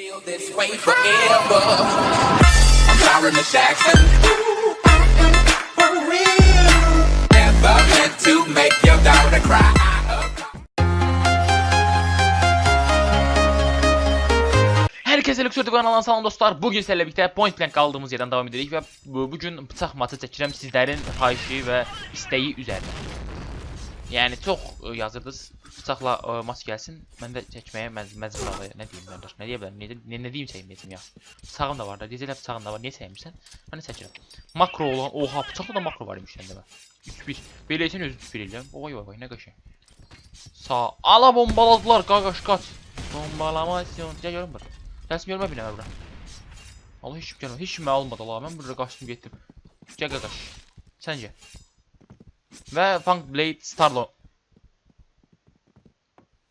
Feel this way forever. Herkese Lüksürdü kanalından salam dostlar. Bugün sizlerle birlikte Point Blank kaldığımız yerden devam edirik ve bu, bugün bıçaq matı çəkirəm sizlərin xahişi və istəyi üzərinə. Yəni çox ə, yazırdınız bıçaqla ə, mat gəlsin. Mən də çəkməyə məcbur olayım. Nə deyim mən Nə deyə bilərəm? Nə, nə, nə deyim ya. Bıçağım da var da. Deyəcəklər bıçağın da var. Niyə çəkmirsən? Mən də çəkirəm. Makro olan, oha bıçaqda da makro var imiş məndə mən. 3-1. Belə üçün özü 3-1 eləyəm. Vay vay vay nə qəşəng. Sağ. Ala bombaladılar qaqaş qaç. Bombalamasyon. Gəl görüm bura. Gəlsin görmə binəmə bura. Allah heç kim gəlmə. Heç kim məni almadı la. Mən burada qaçdım getdim. Gəl qaqaş. Sən gəl. Və Funk Blade Starlo.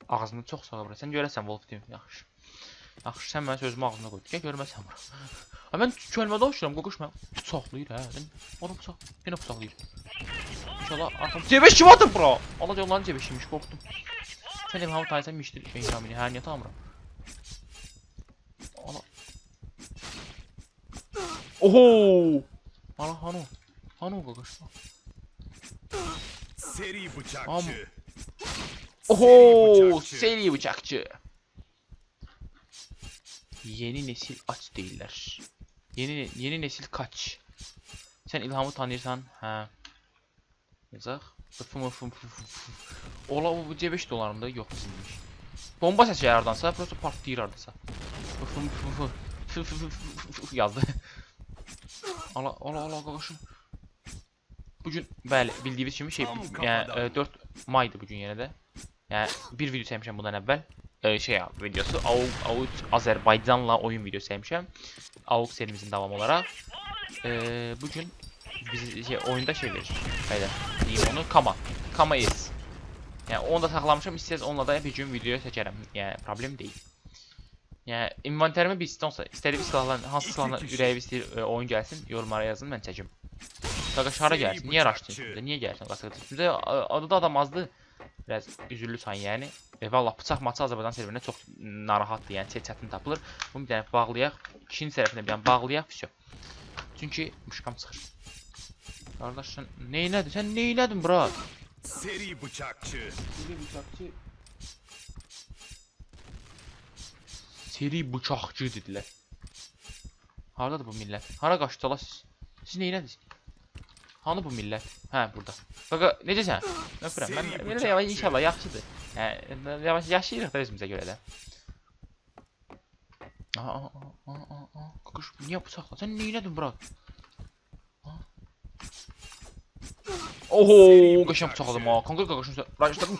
Ağzını çox sağa bura. Sən görəsən Wolf Team. Yaxşı. Yaxşı sən mənim sözümü ağzına qoy. Gəl görməsən bura. Ha mən kölmədə oxşuram. Qoquş mən bıçaqlayır hə. Sən adam bıçaq. Yenə bıçaqlayır. İnşallah arxam. C5 kim atıb bura? Allah canlarını C5'miş qorxdum. Sən hem hamı taysan mişdir şey kamini. Hə niyə tamam Allah. Oho! Ana hanu. Hanu qaqaş. Seri bıçakçı. Am. Seri Oho! bıçakçı. Seri bıçakçı. Yeni nesil aç değiller. Yeni yeni nesil kaç. Sen İlhamı tanırsan, ha. Yazaq. Fım fım fım fım. Ola bu C5 dolarında yox bizimmiş. Bomba səsi yaradansa, prosto partlayır fı yazdı. Ala ala ala qaqaşım. Bugün bəli bildiyiniz kimi şey yəni kafadan. e, 4 maydı bugün yenə də. Yəni bir video çəkmişəm bundan əvvəl. E, şey ya videosu AUG AUG Azərbaycanla oyun videosu çəkmişəm. AUG serimizin davamı olaraq. E, bugün biz şey oyunda şey verir. Belə deyim onu Kama. Kama is. Yəni onu da saxlamışam. İstəsəz onunla da bir gün video çəkərəm. Yəni problem deyil. Yəni inventərimi bir istəyirsə, istədiyim silahlar hansı silahla ürəyim istəyir oyun gəlsin, yorumlara yazın, mən çəkim. Qaqaş hara Seri gəlsin? Niyə bıçakçı. raşdın? Niyə gəlsin qaqaş? Bizə adı da adam azdı. Biraz üzüllü san yəni. E, Valla bıçaq maçı Azərbaycan serverində çox narahatdır, yəni çə- çətin tapılır. Bunu bir dənə bağlayaq. İkinci tərəfinə bir dənə bağlayaq, vəsə. Çünki muşqam çıxır. Qardaş sən neynədin? Sən neynədin bura? Seri bıçakçı. Seri bıçaqçı. Seri bıçaqçı dedilər. Hardadır bu millət? Hara qaçdılar siz? Siz neynədiniz? Hanı bu millət? Hə, burada. Qaqa, necəsən? Öpürəm. Mən belə də yavaş inşallah yaxşıdır. Hə, yavaş yaşayırıq da özümüzə görə də. Aa, aa, aa, aa. Qaqış, niyə bıçaqla? Sən neynədin bura? Aa. Oho, bıçaqçı. bıçaqladım ha. Kanka qaqışın üstə. Raşladım.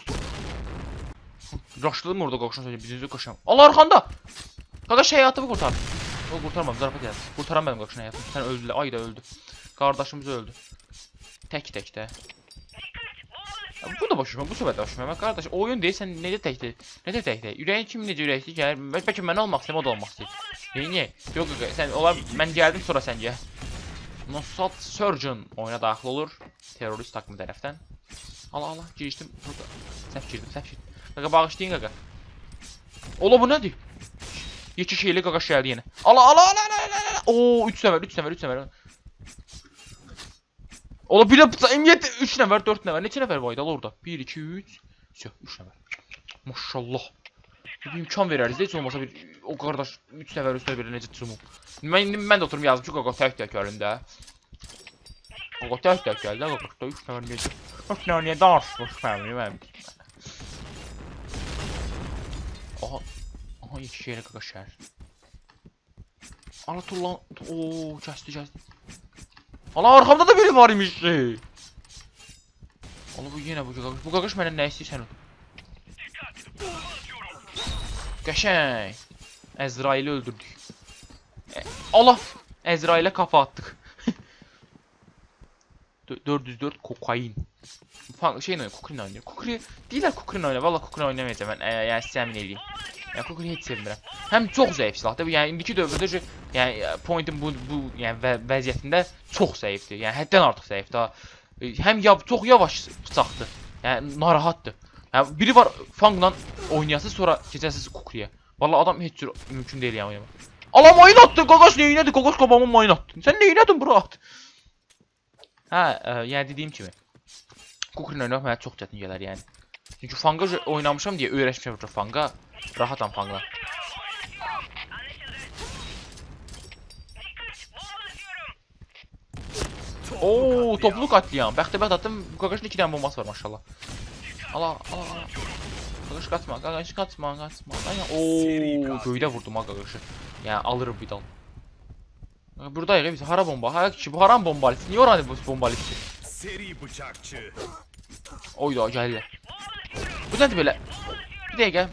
Raşladım orada üstə. Birinci qaşam. Allah arkanda. Qaqış həyatımı qurtar. O qurtarmadı, zarafat elədi. Qurtaran mənim qaqışın həyatımı. Sən öldü, ay da öldü. Qardaşımız öldü. Tək tək də. Ya Bu da başıma, bu səbəbdə başıma. Mən qardaş, oyun deyil, sən necə təkdir? Necə təkdir? Ürəyin kim necə ürəkli gəlir? Bə- Bəlkə mən olmaq istəyirəm, o da olmaq istəyir. Niyə? Yox, yox, sən olar mən gəldim sonra sən gəl. Mossad Surgeon oyuna daxil olur. Terrorist takımı tərəfdən. Ala ala girişdim burada. Səhv girdim, səhv girdim. Qaqa bağışlayın qaqa. Ola bu nədir? Yekə şeyli qaqa gəldi yenə. Ala ala ala ala ala. ala. Oo 3 nəfər, 3 nəfər, 3 nəfər. Ola bir də ümumiyyətlə 3 nəfər, 4 nəfər. Neçə nəfər var idi orada? 1 2 3 Yox, 3 nəfər. Maşallah. Bir imkan verəriz də heç olmasa bir o qardaş 3 nəfər üstə belə necə cümü. Mən mən də oturum yazdım ki, qaqa tək tək gəlində. Qaqa tək tək gəldi, qaqa da 3 nəfər necə? 3 nəfər niyə danışmış mənim, mənim. Aha. Aha şeylə qaqa şəhər. Ana tullan. Oo, kəsdi, kəsdi. Ana arxamda da biri var imiş. Ana bu yenə bu qaqaş. Bu qaqaş məndən nə istəyirsən? Qəşəng. Əzraili öldürdük. E, Allah! Əzrailə kafa. Dö- 404 kokain. Fan şeyin oynuyor, Kukrin oynuyor. Kukri deyirlər Kukrin oynuyor. Valla Kukrin oynamayacağam mən. E, yəni sizə əmin eləyim. Yəni Kukri heç sevmirəm. Həm çox zəif silahdır. Yəni indiki dövrdə ki, yəni e, Point'in bu bu yəni və vəziyyətində çox zəifdir. Yəni həddən artıq zəifdir. E, Həm ya çox yavaş bıçaqdır. Yəni narahatdır. Yəni biri var Fangla oynayasız sonra keçəsiz Kukriyə. Vallahi adam heç cür mümkün deyil yəni oynamaq. Mayın attı, qaqaş neynədir? Qaqaş qabağıma mayın attın. Sən neynədin bura at? Hə, ə, yəni dediyim kimi. Kukrin oynamaq mənə çox çətin gələr yəni. Çünki Fanga oynamışam deyə öyrəşmişəm Fanga rahatam Fanga. Oo, toplu katliam. Bəxtəbəxt atdım. Qaqaşın 2 dənə bombası var maşallah. Ala, ala. Qaqaş qaçma, qaqaş qaçma, qaçma. Aynen. Oo, göydə vurdum ha qaqaşı. Yəni alırım bir dal. Buradayıq ya biz. Hara bomba? Ha ki bu haram bombalisi. Niyə oranı bu bombalisi? Seri bıçakçı. Oyda gəldi. Bu nədir belə? Bir dəqiqə.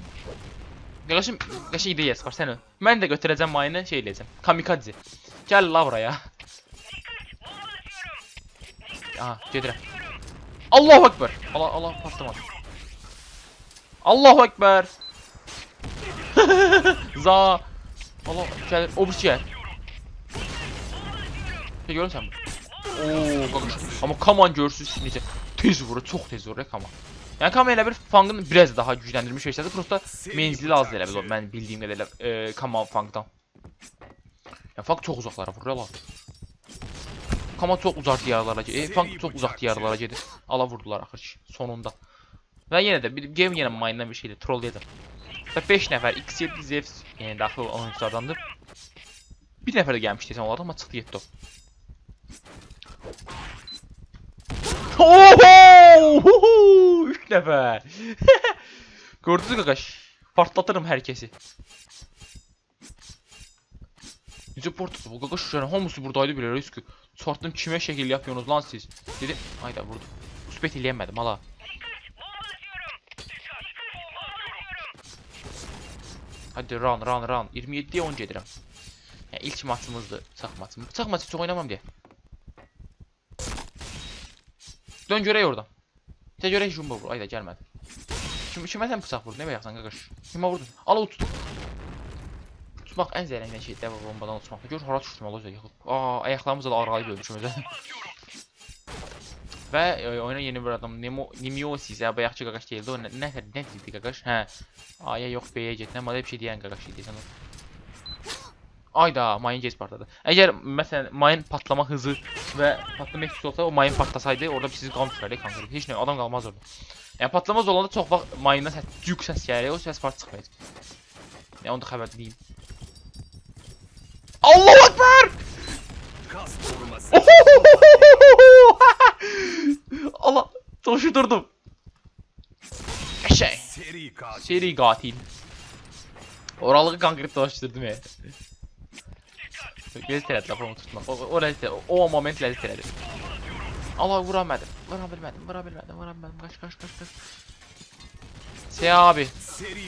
Qaqaşım qəşəng ideyası var sən. Mən də götürəcəm mayını şey eləyəcəm. Kamikadze. Gəl la buraya. Aha, gedirəm. Allahu Ekber. Allah Allah patlamadı. Allahu Ekber. Za. Allah gəlir. O bir gəl. Şey görürsən mi? Oo, qaqaş. Amma Kaman görürsüz necə tez vurur, çox tez vurur Kaman. Yəni Kaman elə bir Fangın biraz daha gücləndirilmiş versiyası. Prosta menzili az elə bil o mən bildiyim qədərlə e, Kaman Fangdan. Ya Fang çox uzaqlara vurur lan. Kaman çox uzaq diyarlara gedir. E, Fang çox uzaq diyarlara gedir. Ala vurdular axır ki, sonunda. Və yenə də bir game yenə mayından bir şeydir, trolləyəcəm. Və 5 nəfər X7 Zeus yəni daxil olan oyunculardandır. Bir nəfər də gəlmişdi sən onlardan, amma çıxdı getdi o. Oho! 3 nəfər. Gördünüz qaqaş? Partlatırım hər kəsi. Necə portladı bu qaqaş yəni hamısı buradaydı bilir ki. Çartdım kimə şəkil yapıyorsunuz lan siz? Dedi, ayda vurdu. Uspet eləyəmədim hala. Hadi run run run. 27-yə 10 gedirəm. Yəni ilk maçımızdır, bıçaq maçımız. Bıçaq maçı çox oynamam deyə. Dön görək oradan. Sən görək jumbo vur. Ayda gəlmədi. Kim kimə sən bıçaq vurdun? Nə bayaqsan qaqaş? Kimə vurdun? Al uç. Uçmaq ən zərərli şey dəvə bombadan uçmaq. Gör hara düşdüm Allah özü yıxılıb. Aa, ayaqlarımızla da arğayıb ölmüşüm özə. Və e, oyuna yeni bir adam Nemo Nimiosis ya bayaqçı qaqaş deyildi. O nə nə nə deyildi qaqaş? Hə. Aya yox B-yə get. Nə bir şey deyən qaqaş idi sən. Ayda mayın gec partladı. Əgər məsələn mayın patlama hızı və patlama etkisi olsa o mayın patlasaydı orada bir siz qalmışlardı konkret. Heç nə adam qalmaz orada. Yəni patlamaz olanda çox vaxt mayından səs yük səs gəlir, o səs part çıxmayacaq. Yəni onu da xəbər deyim. Allahu Ekber! Kas koruması. Allah, coşdurdum. Şey, Seri katil. seri qatil. Oralığı konkret dolaşdırdım ya. Lezzət elədi lafımı tutmaq. O, o lezzət, o, o moment lezzət elədi. Allah vura bilmədim. Vura bilmədim, vura bilmədim, vura bilmədim. Qaç, qaç, qaç, qaç. Şey abi,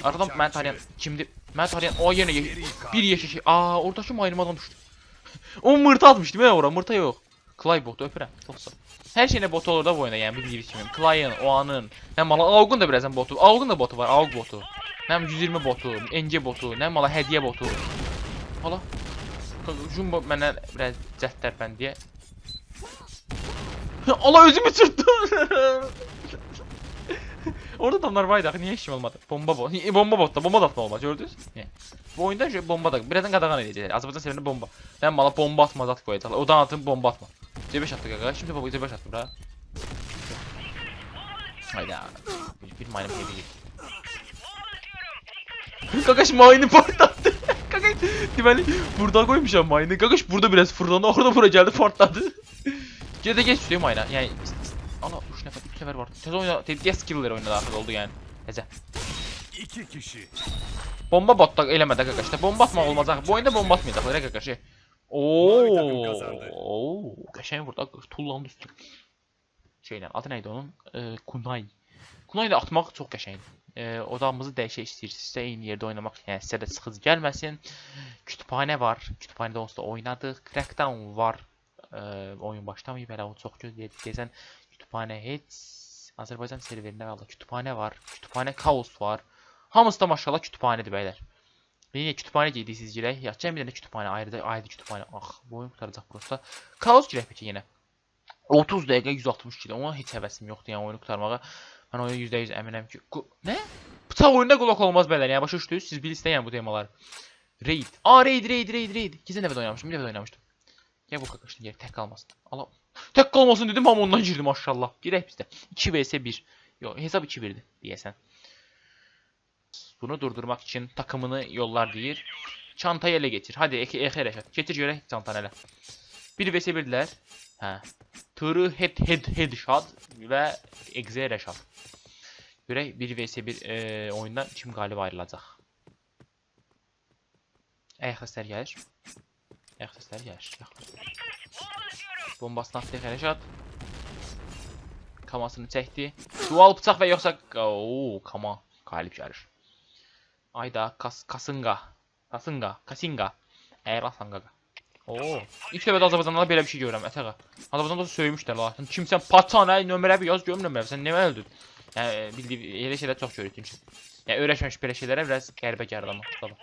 aradan mən tanıyan kimdi? Mən tanıyan o yenə ye- bir yeşil şey. Aa, oradakı mayınım adam düşdü. o mırta atmışdı mən ora, mırta yox. Clay botu öpürəm. Çox sağ. Hər şeyinə bot olur da bu oyunda, yəni bildiyiniz kimi. Clay'ın, Oan'ın, nə mala Aug'un da birazdan botu. Aug'un da botu var, Aug botu. Nə 120 botu, NC botu, nə mala hədiyyə botu. Hala. Jumbo mənə biraz cəhd tərpəndiyə. Allah özümü çırptım. Orada adamlar var idi axı niyə kim olmadı? Bomba bot. Bomba botda bomba da atma olmaz gördünüz? Niyə? Bu oyunda şey bomba da birazdan qadağan edəcəklər. Azərbaycan serverində bomba. Mən mala bomba atma zat qoyacaqlar. Odan atın bomba atma. C5 atdı qaqa. Şimdi bomba C5 attı bura. Hayda. Bir, bir mayınım yedi Qaqaş mayını partladı. Qaqaş deməli burada qoymuşam mayını. Qaqaş burada biraz fırlandı. Orada bura gəldi partladı. Gedə geç düşdü mayına. Yəni ana 3 nəfər 3 nəfər var. Təzə oyuna tediyə skilllər oyuna daxil oldu yəni. Təzə. İki kişi. Bomba botda eləmədə qaqaş. Da bomba atmaq olmaz. Bu oyunda bomba atmayacaq. Elə qaqaş. Mavi takım kazandı. Oo. Qəşəng burada tullandı üstü. Şeylə adı nə idi onun? Ee, Kunay. Kunay da atmaq çox qəşəngdir. Ee, odamızı dəyişək istəyirsinizsə eyni yerdə oynamaq, yəni sizə də sıxıcı gəlməsin. Kütüphanə var. Kütüphanədə onsuz da oynadıq. Crackdown var. Ee, oyun başlamayıb hələ o çox gözləyəcək deyəsən. Kütüphanə heç Azərbaycan serverində valla kütüphanə var. Kütüphanə kaos var. Hamısı da maşallah kütüphanədir bəylər. Yine kütüphane giydiysiniz girək. Yaxşı bir dənə kütüphane ayrı ayrı kütüphane. Ah, bu oyun qutaracaq prosta. Kaos girək peki yenə. 30 dəqiqə 160 kilo. Ona heç həvəsim yoxdur yəni oyunu qutarmağa. Ben ona %100 əminəm ki. Qu- Nə? Bıçaq oyunda qulaq olmaz bəylər. Yəni başa düşdünüz? Siz bilirsiniz yəni bu temaları. Raid. Aa raid raid raid raid. İkinci dəfə də oynamışdım, bir dəfə də oynamışdım. Gəl bu qaqaşın geri tək qalmasın. Ala. Tək qalmasın dedim amma ondan girdim maşallah. Girək bizdə. 2 vs 1. Yox, hesab 2-1-dir deyəsən. Bunu durdurmaq üçün takımını yollar deyir. Çantayı ele getir. Hadi Eke Eke Reşat. Getir görək çantanı elə. 1 vs 1-dilər. Hə. Tırı head head headshot və Exe Reşat. Görək 1 vs 1 e, oyundan kim qalib ayrılacaq. Ayaq səslər gəlir. Ayaq səslər gəlir. Bombasını atdı Exe Reşat. Kamasını çəkdi. Dual bıçaq və yoxsa oo, kama qalib gəlir. Ayda kas kasınga. Kasınga, kasinga. Əgər asanga. Oo. İlk dəfə də Azərbaycanda belə bir şey görürəm, ətəqa. Azərbaycanda da söymüşlər la. Sən kimsən? Paçan, ay nömrə bir yaz görüm nömrə. Sən nə öldün? Yəni bildiyi elə şeylər çox görürük çünki. Yəni öyrəşməmiş belə şeylərə biraz qəribə gəlir amma. Tamam.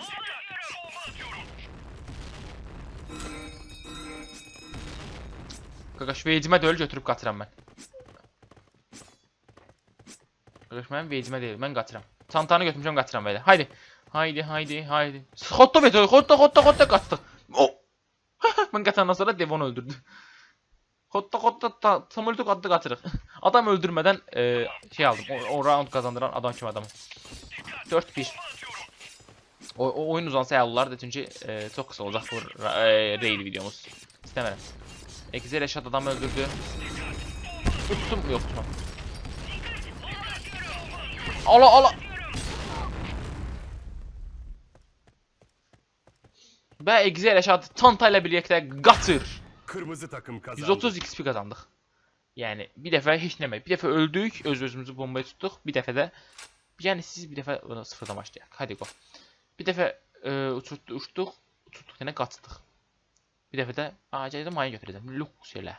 Qaqaş vecimə deyil götürüb qaçıram mən. Qaqaş mənim vecimə deyil, mən qaçıram. Çantanı götürmüşəm qaçıram belə. Haydi. Haydi, haydi, haydi. Xotto beto, xotto, xotto, xotto qaçdıq. O. mən qaçandan sonra Devon öldürdü. Xotto, xotto, ta, samolyotu qatdı qaçırıq. Adam öldürmədən e, şey aldım. O, o round kazandıran adam kimi adamı. 4-1. O, o oyun uzansa əl olardı çünki e, çox qısa olacaq bu e, raid videomuz. İstəmirəm. Exe Reşat adam öldürdü. Tuttum, yox tutmam. Ala ala. Və Exe Reşat Tanta ilə birlikdə qaçır. Kırmızı takım kazandı. 130 XP qazandıq. Yəni bir dəfə heç nə demək. Bir dəfə öldük, öz özümüzü bombaya tutduq. Bir dəfə də yəni siz bir dəfə bunu sıfırdan başlayaq. Hadi go. Bir dəfə e, uçurtdu, uçduq, uçurtduq yenə qaçdıq. Bir dəfə də acayip maya götürəcəm. Lux elə.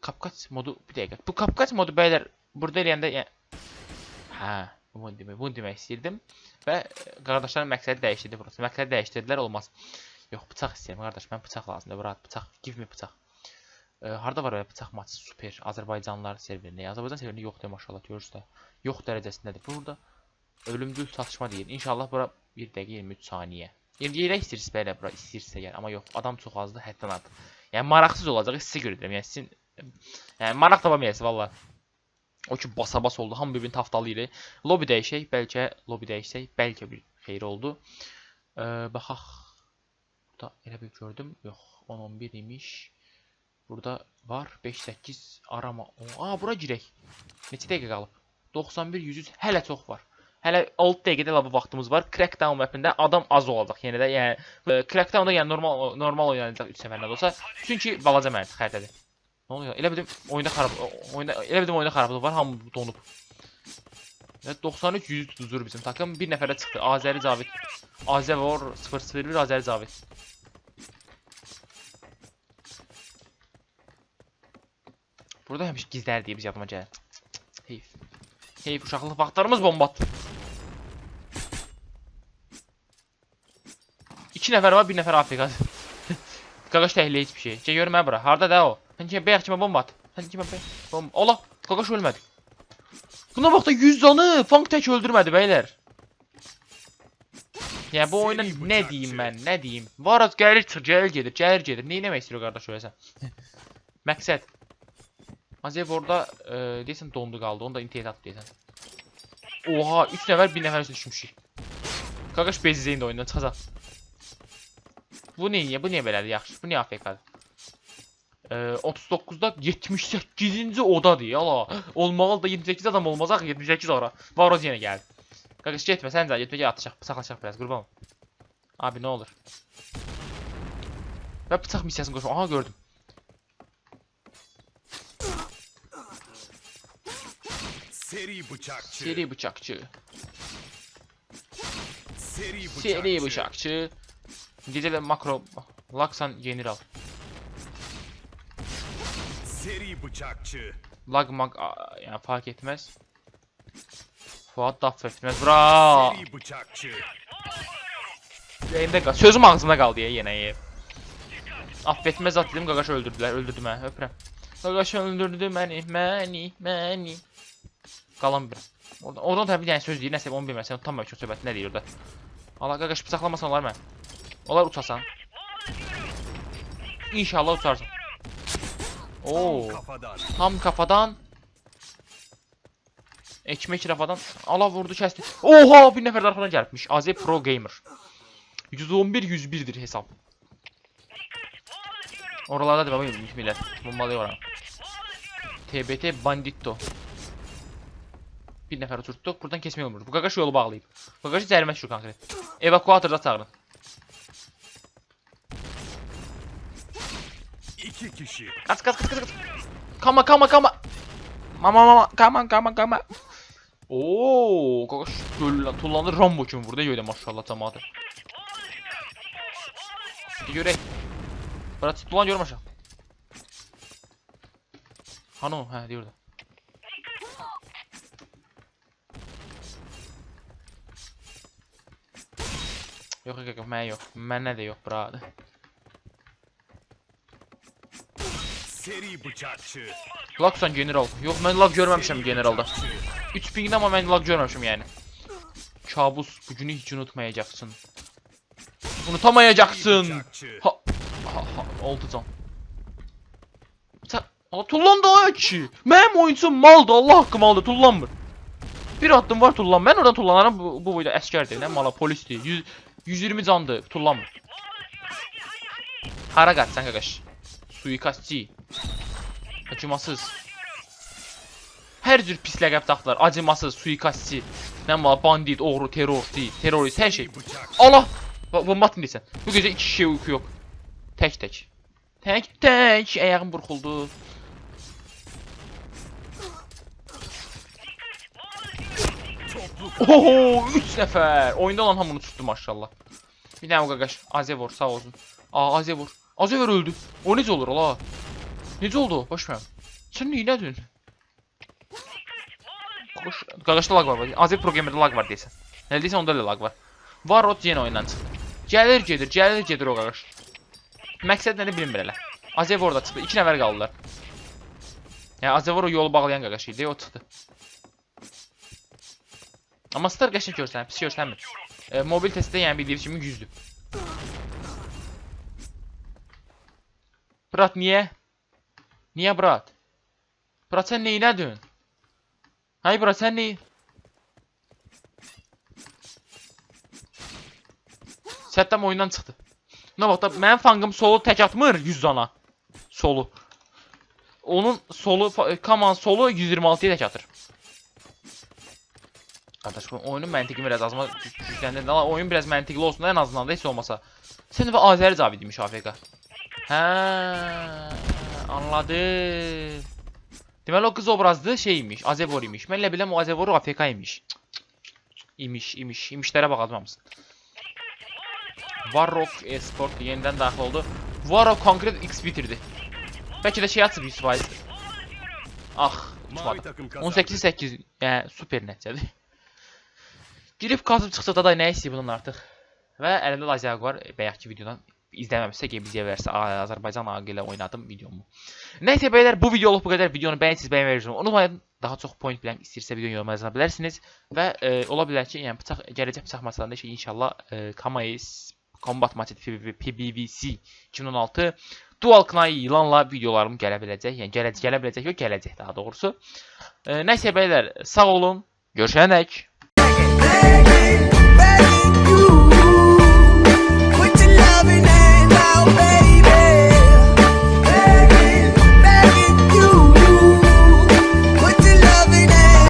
Kapkaç modu bir dəqiqə. Bu kapkaç modu bəylər burada eləyəndə hə, bunu demək, bunu demək istəyirdim və qardaşların məqsədi dəyişdirdi burası. Məqsədi dəyişdirdilər olmaz. Yox, bıçaq istəyirəm qardaş. Mən bıçaq lazımdır. Bura bıçaq, give me bıçaq. E, harda var belə bıçaq matçı super Azərbaycanlılar serverində. Azərbaycan serverində yoxdur maşallah görürsüz də. Yox dərəcəsindədir. Burada ölümcül çatışma deyir. İnşallah bura 1 dəqiqə 23 saniyə. Yəni yerə istəyirsiz belə bura istəyirsə yəni amma yox adam çox azdır həddən artıq. Yəni maraqsız olacaq sizə görə deyirəm. Yəni sizin yəni maraq tapa bilməyirsiniz valla. O ki basa-bas oldu. Hamı bir-birini taftalayır. Lobby dəyişək, bəlkə lobby dəyişsək, bəlkə bir xeyir oldu. Ee, baxaq. Burada elə bir gördüm. Yox, 10-11 imiş. Burada var 5-8 arama. O, Aa bura girək. Neçə dəqiqə qalıb? 91 100 hələ çox var. Hələ 6 dəqiqədə lava vaxtımız var. Crackdown mapində adam az olacaq. Yəni də yəni e, Crackdownda yəni normal normal oynanacaq 3 səfərdə olsa, çünki balaca mənim xəritədir. Nə oluyor? Elə bildim oyunda xarab oyunda elə bildim oyunda xarablıq var. Hamı donub. Və 93 100 tutur bizim takım. Bir nəfərə çıxdı. Azəri Cavid. Azəvor 001 Azəri Cavid. Burada həmişə gizlər deyə biz yadıma gəlir. Heyf. Heyf uşaqlıq vaxtlarımız bomba atdı. İki nəfər var, bir nəfər AFK. Qaqaş təhliyə heç bir şey. Gəl görmə bura. Harda da o? Sən kimə bayaq kimə bomba at? Sən kimə bayaq bomba? Ola, Qaqaş ölmədi. Buna bax da 100 canı Funk tək öldürmədi bəylər. Yəni bu oyuna nə deyim mən, nə deyim? Varaz gəlir, çıx, gəlir gedir, gəlir gedir. Nə etmək istəyir qardaş öləsən? Məqsəd. Azev orada e, deyəsən dondu qaldı. Onu da intihar atdı deyəsən. Oha, 3 nəfər, 1 nəfər üstə düşmüşük. Qaqaş bezizə indi oyundan çıxacaq. Bu niyə? Bu niyə belədir? Yaxşı. Bu niyə AFK-dır? Ee, 39'da 78. odadır yala. Olmalı da 28 adam olmazaq 78 ara. Varoz yenə gəldi. Qaqış getmə sən də getmə gəl atacaq. Bıçaqlaşaq biraz qurban. Abi nə olur? Və bıçaq missiyasını qoşum. Aha gördüm. Seri bıçakçı. Seri bıçakçı. Seri bıçakçı. Seri bıçakçı. Gecədə makro Laksan general. Seri bıçakçı. Lag mag yəni fark etməz. Fuat da affetməz. Bra! Seri bıçakçı. Ürəyimdə qal. Sözüm ağzımda qaldı ya yenə. ye. Affetməz at dedim, qaqaş öldürdülər. Öldürdü məni. Öpürəm. Qaqaş öldürdü məni, məni, məni. Qalan bir. Oradan, oradan tabii bir dənə söz deyir, nəsə onu bilmirsən, utanma üçün söhbət nə deyir orada. Allah qaqaş bıçaqlamasan olar mən. Olar uçasan. İnşallah uçarsan. Oo, tam kafadan. Ekmek rafadan. Allah vurdu kəsdi. Oha, bir nəfər arxadan gəlibmiş. AZ Pro Gamer. 111 101'dir hesap. Oralarda da bakayım millet. Bombalıyor oranı. TBT Bandito. Bir nəfər oturtduq. Buradan kesmək olmur. Bu qaqaş yolu bağlayıb. Bu qaqaşı cərimə şu konkret. Evakuatorda çağırın. İki kişi. Kaç kaç kaç kaç. Kama kama kama. Mama mama kama kama kama. Oo, qaqaş göl tullandı Rambo kimi burada görə maşallah cəmaatı. Bir görək. Bura tutulan görmüşəm. Hani o? Hə, deyirdi. Yox, yox, yox, mən yox. Məndə də yox, brad. Seri bıçakçı. Laksan general. Yox, mən lag görməmişəm generalda. 3 pingdə amma mən lag görməmişəm yəni. Kabus, bu günü hiç unutmayacaksın. Unutamayacaksın. Ha, ha, ha, oldu can. Sen, Aa, tullandı o ki. Mənim oyuncum maldı, Allah haqqı maldı, tullanmır. Bir addım var tullan. Mən oradan tullanaram, bu, bu boyda əskərdir, nə mala polisdir. 100, 120 candı, tullanmır. Hara qaçsan qaqaş? Suikastçı. Acımasız. Hər cür pis ləqəb taxdılar. Acımasız, suikastçı. Nə mala bandit, oğru, terrorçi, terrorist, hər şey. Allah! Ba- Bomba atın desən. Bu gecə iki kişiyə uyku yox. Tək tək. Tək tək. Ayağım burxuldu. Oho! 3 nəfər. Oyunda olan hamını tutdu maşallah. Bir dənə o qaqaş. Azevor sağ olsun. Aa Azevor. Azevor öldü. O necə olur ola? Necə oldu? o? Baş ver. Sən neylədin? Qaqaş, qaqaşda lag var. Azev Pro Gamer'da lag var deyəsən. Nə deyirsən onda da lag var. Varrot yenə oyundan çıxdı. Gəlir gedir, gəlir gedir o qaqaş. Məqsəd nədir bilmir elə. Azev orada çıxdı. 2 nəfər qaldılar. Yəni Azevor o yolu bağlayan qaqaş idi, o çıxdı. Amma Star qəşəng görsənir, pis görsənmir. E, mobil testdə yəni bildiyim kimi 100-dür. Brat niyə? Niyə brat? Brat sən neylədin? Hay brat sən ney? Sətdən oyundan çıxdı. Nə vaxt da mənim fangım solu tək atmır 100 cana. Solu. Onun solu Kaman solu 126-ya tək atır. Qardaş bu oyunun məntiqi biraz azma gücləndir. Amma oyun biraz məntiqli olsun da ən azından da heç olmasa. Sən və Azəri Cavid imiş AFK. Hə, anladım. Deməli o qız obrazlı şey imiş, Azevor imiş. Mən elə biləm o Azevor AFK imiş. İmiş, imiş, imişlərə baxalım hamısın. Warrock Esport yenidən daxil oldu. Warrock konkret X bitirdi. Bəlkə də şey açıb 100%. Ah, mavi uçmadı. takım kazandı. 18-8, yəni super nəticədir. Girib qazıb çıxsa da nə istəyir bundan artıq. Və əlimdə lazer var. Bayaqki videodan izləməmişsə gəlib versə Azərbaycan haqqı ilə oynadım videomu. Nəysə bəylər bu videoluk bu qədər. Videonu bəyənsiniz, bəyənməyi unutmayın. Daha çox point blank istəyirsə videonu yoruma yaza bilərsiniz və e, ola bilər ki, yəni bıçaq gələcək bıçaq maçlarında şey inşallah e, Kamais Combat Match PBVC 2016 Dual Knight ilanla videolarım gələ biləcək. Yəni gələ, gələ biləcək, yox gələcək daha doğrusu. E, nəysə bəylər, sağ olun. Görüşənək. baby, you.